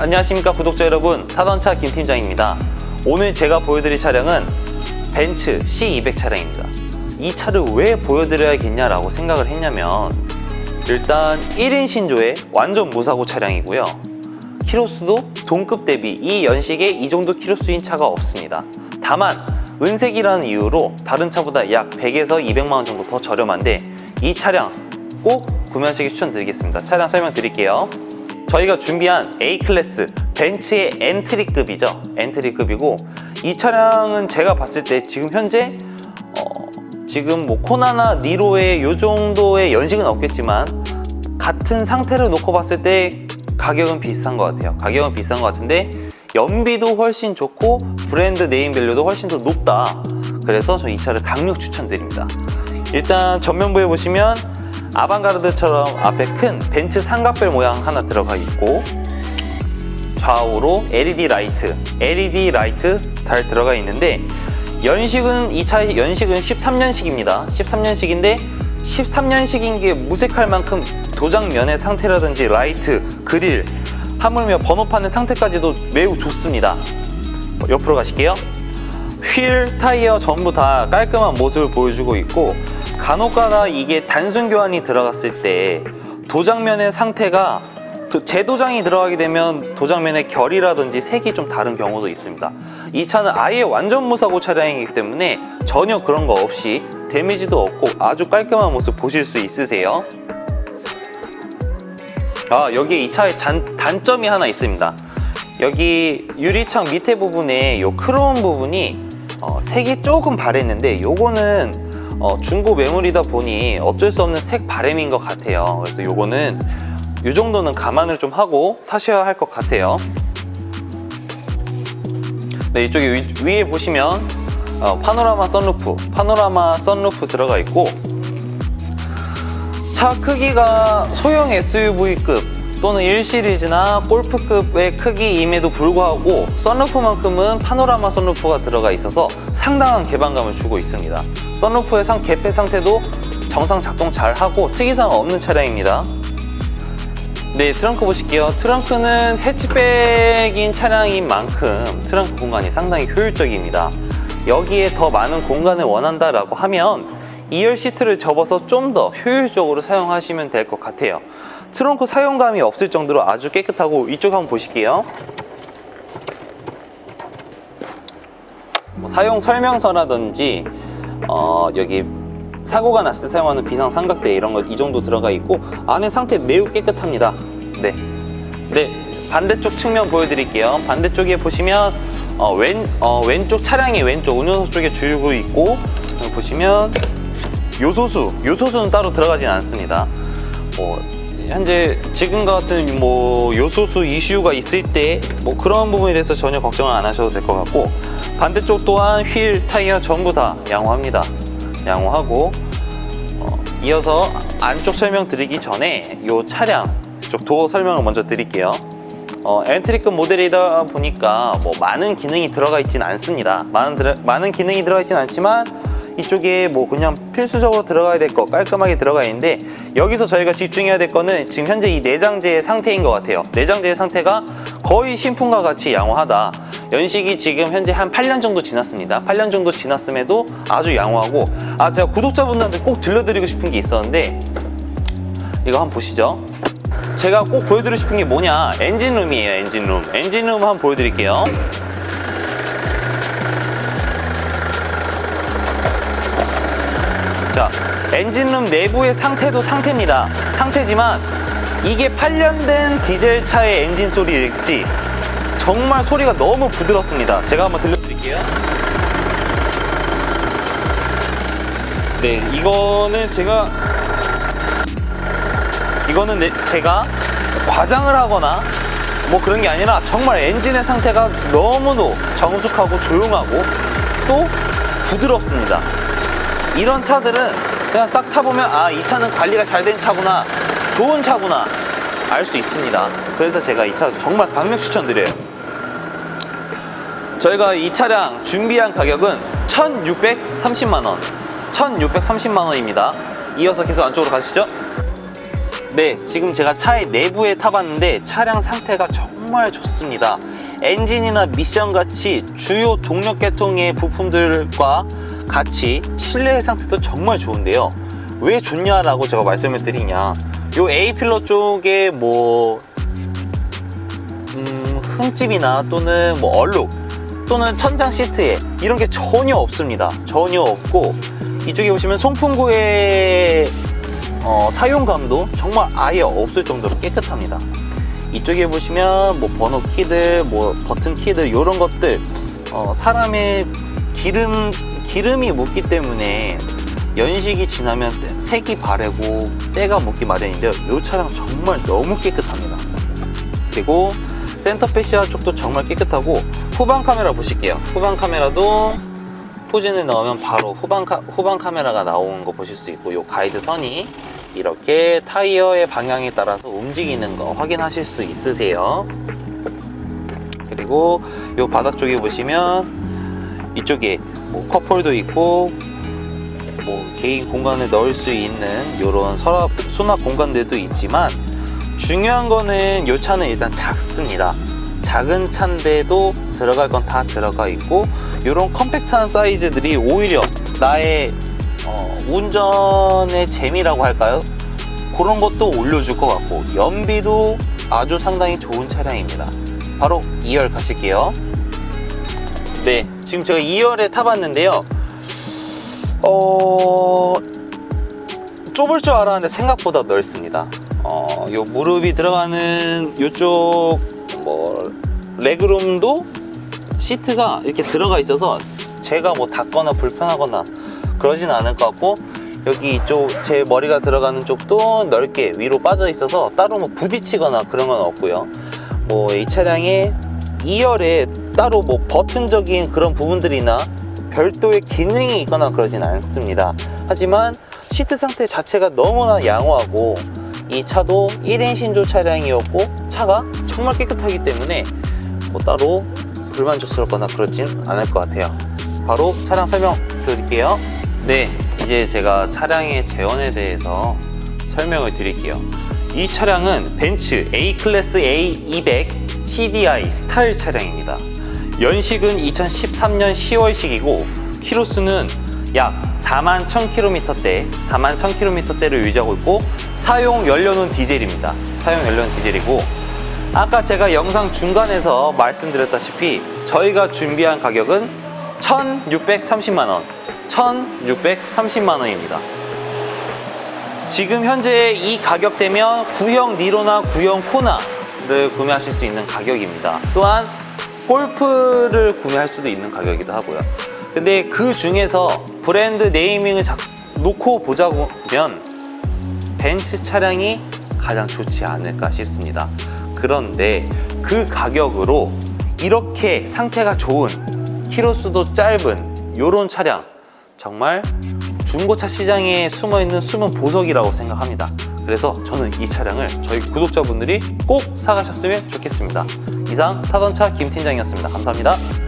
안녕하십니까 구독자 여러분. 사단차 김팀장입니다. 오늘 제가 보여드릴 차량은 벤츠 C200 차량입니다. 이 차를 왜 보여드려야겠냐 라고 생각을 했냐면 일단 1인 신조의 완전 무사고 차량이고요. 키로수도 동급 대비 이 연식에 이 정도 키로수인 차가 없습니다. 다만 은색이라는 이유로 다른 차보다 약 100에서 200만 원 정도 더 저렴한데 이 차량 꼭 구매하시기 추천드리겠습니다. 차량 설명 드릴게요 저희가 준비한 A클래스 벤츠의 엔트리급이죠. 엔트리급이고 이 차량은 제가 봤을 때 지금 현재 어, 지금 뭐 코나나 니로의 요 정도의 연식은 없겠지만 같은 상태를 놓고 봤을 때 가격은 비슷한 것 같아요. 가격은 비슷한 것 같은데 연비도 훨씬 좋고 브랜드 네임 밸류도 훨씬 더 높다. 그래서 저 이 차를 강력 추천드립니다. 일단 전면부에 보시면 아방가르드처럼 앞에 큰 벤츠 삼각별 모양 하나 들어가 있고 좌우로 LED 라이트, LED 라이트 잘 들어가 있는데 연식은 이 차의 연식은 13년식입니다. 13년식인데 13년식인 게 무색할 만큼 도장면의 상태라든지 라이트, 그릴, 하물며 번호판의 상태까지도 매우 좋습니다. 옆으로 가실게요. 휠, 타이어 전부 다 깔끔한 모습을 보여주고 있고 간혹가다 이게 단순 교환이 들어갔을 때 도장면의 상태가 도- 재도장이 들어가게 되면 도장면의 결이라든지 색이 좀 다른 경우도 있습니다. 이 차는 아예 완전 무사고 차량이기 때문에 전혀 그런 거 없이 데미지도 없고 아주 깔끔한 모습 보실 수 있으세요. 아 여기에 이 차의 잔- 단점이 하나 있습니다. 여기 유리창 밑에 부분에 요 크롬 부분이 어, 색이 조금 바랬는데 요거는 어, 중고 매물이다 보니 어쩔 수 없는 색 바램인 것 같아요. 그래서 요거는 요 정도는 감안을 좀 하고 타셔야 할 것 같아요. 네, 이쪽에 위, 위에 보시면 어, 파노라마 썬루프, 파노라마 썬루프 들어가 있고 차 크기가 소형 SUV급 또는 1시리즈나 골프급의 크기임에도 불구하고 썬루프만큼은 파노라마 썬루프가 들어가 있어서 상당한 개방감을 주고 있습니다. 썬루프의 상, 개폐 상태도 정상 작동 잘 하고 특이사항 없는 차량입니다. 네, 트렁크 보실게요. 트렁크는 해치백인 차량인 만큼 트렁크 공간이 상당히 효율적입니다. 여기에 더 많은 공간을 원한다라고 하면 2열 시트를 접어서 좀 더 효율적으로 사용하시면 될 것 같아요. 트렁크 사용감이 없을 정도로 아주 깨끗하고 이쪽 한번 보실게요. 뭐 사용 설명서라든지 어, 여기 사고가 났을 때 사용하는 비상 삼각대 이런 거 이 정도 들어가 있고 안에 상태 매우 깨끗합니다. 네. 네. 반대쪽 측면 보여드릴게요. 반대쪽에 보시면 어, 왼, 어, 왼쪽 차량이 왼쪽 운전석 쪽에 줄고 있고 보시면 요소수, 요소수는 따로 들어가진 않습니다. 뭐 현재 지금 같은 뭐 요소수 이슈가 있을 때 뭐 그런 부분에 대해서 전혀 걱정을 안 하셔도 될 것 같고 반대쪽 또한 휠, 타이어 전부 다 양호합니다. 양호하고 어, 이어서 안쪽 설명 드리기 전에 이 차량 쪽 도어 설명을 먼저 드릴게요. 어, 엔트리급 모델이다 보니까 뭐 많은 기능이 들어가 있진 않습니다. 많은, 들어- 많은 기능이 들어가 있진 않지만 이쪽에 뭐 그냥 필수적으로 들어가야 될 거 깔끔하게 들어가 있는데 여기서 저희가 집중해야 될 거는 지금 현재 이 내장재의 상태인 것 같아요. 내장재의 상태가 거의 신품과 같이 양호하다. 연식이 지금 현재 한 8년 정도 지났습니다. 8년 정도 지났음에도 아주 양호하고 아 제가 구독자분들한테 꼭 들려드리고 싶은 게 있었는데 이거 한번 보시죠. 제가 꼭 보여드리고 싶은 게 뭐냐 엔진룸이에요 엔진룸 엔진룸 한번 보여드릴게요 자 엔진룸 내부의 상태도 상태입니다 상태지만 이게 8년 된 디젤 차의 엔진 소리일지 정말 소리가 너무 부드럽습니다 제가 한번 들려드릴게요 네 이거는 제가 이거는 내- 제가 과장을 하거나 뭐 그런 게 아니라 정말 엔진의 상태가 너무도 정숙하고 조용하고 또 부드럽습니다. 이런 차들은 그냥 딱 타보면 아, 이 차는 관리가 잘 된 차구나, 좋은 차구나 알 수 있습니다. 그래서 제가 이 차 정말 강력 추천드려요. 저희가 이 차량 준비한 가격은 1,630만원. 1,630만원입니다. 이어서 계속 안쪽으로 가시죠. 네, 지금 제가 차의 내부에 타봤는데 차량 상태가 정말 좋습니다. 엔진이나 미션 같이 주요 동력 계통의 부품들과 같이 실내 상태도 정말 좋은데요. 왜 좋냐라고 제가 말씀을 드리냐. 요 A 필러 쪽에 뭐 음, 흠집이나 또는 뭐 얼룩 또는 천장 시트에 이런 게 전혀 없습니다. 전혀 없고 이쪽에 보시면 송풍구의 어, 사용감도 정말 아예 없을 정도로 깨끗합니다. 이쪽에 보시면 뭐 번호 키들, 뭐 버튼 키들 이런 것들 어, 사람의 기름 기름이 묻기 때문에 연식이 지나면 색이 바래고 때가 묻기 마련인데요. 이 차량 정말 너무 깨끗합니다. 그리고 센터 패시아 쪽도 정말 깨끗하고 후방 카메라 보실게요. 후방 카메라도 포진을 넣으면 바로 후방, 카, 후방 카메라가 나오는 거 보실 수 있고 이 가이드 선이 이렇게 타이어의 방향에 따라서 움직이는 거 확인하실 수 있으세요. 그리고 이 바닥 쪽에 보시면 이쪽에 뭐 컵홀도 있고 뭐 개인 공간을 넣을 수 있는 이런 서랍 수납 공간들도 있지만 중요한 거는 이 차는 일단 작습니다. 작은 차인데도 들어갈 건 다 들어가 있고 이런 컴팩트한 사이즈들이 오히려 나의 어, 운전의 재미라고 할까요? 그런 것도 올려줄 것 같고 연비도 아주 상당히 좋은 차량입니다. 바로 2열 가실게요. 네, 지금 제가 2열에 타봤는데요. 어, 좁을 줄 알았는데 생각보다 넓습니다. 어, 요 무릎이 들어가는 뭐 레그룸도 시트가 이렇게 들어가 있어서 제가 뭐 닿거나 불편하거나 그러진 않을 것 같고 여기 이쪽 제 머리가 들어가는 쪽도 넓게 위로 빠져 있어서 따로 뭐 부딪히거나 그런 건 없고요. 뭐 이 차량의 2열에 따로 뭐 버튼적인 그런 부분들이나 별도의 기능이 있거나 그러진 않습니다. 하지만 시트 상태 자체가 너무나 양호하고 이 차도 1인 신조 차량이었고 차가 정말 깨끗하기 때문에 뭐 따로 불만족스럽거나 그러진 않을 것 같아요. 바로 차량 설명 드릴게요. 네, 이제 제가 차량의 재원에 대해서 설명을 드릴게요. 이 차량은 벤츠 A 클래스 A200 CDI 스타일 차량입니다. 연식은 2013년 10월식이고 키로수는 약 4만 1000km대, 4만 1000km대를 유지하고 있고 사용 연료는 디젤입니다. 사용 연료는 디젤이고 아까 제가 영상 중간에서 말씀드렸다시피 저희가 준비한 가격은 1630만 원, 1630만 원입니다. 지금 현재 이 가격대면 구형 니로나 구형 코나를 구매하실 수 있는 가격입니다. 또한 골프를 구매할 수도 있는 가격이기도 하고요. 근데 그 중에서 브랜드 네이밍을 자- 놓고 보자면 벤츠 차량이 가장 좋지 않을까 싶습니다. 그런데 그 가격으로 이렇게 상태가 좋은 키로수도 짧은 이런 차량 정말 중고차 시장에 숨어 있는 숨은 보석이라고 생각합니다. 그래서 저는 이 차량을 저희 구독자분들이 꼭 사가셨으면 좋겠습니다. 이상 타던차 김 팀장이었습니다. 감사합니다.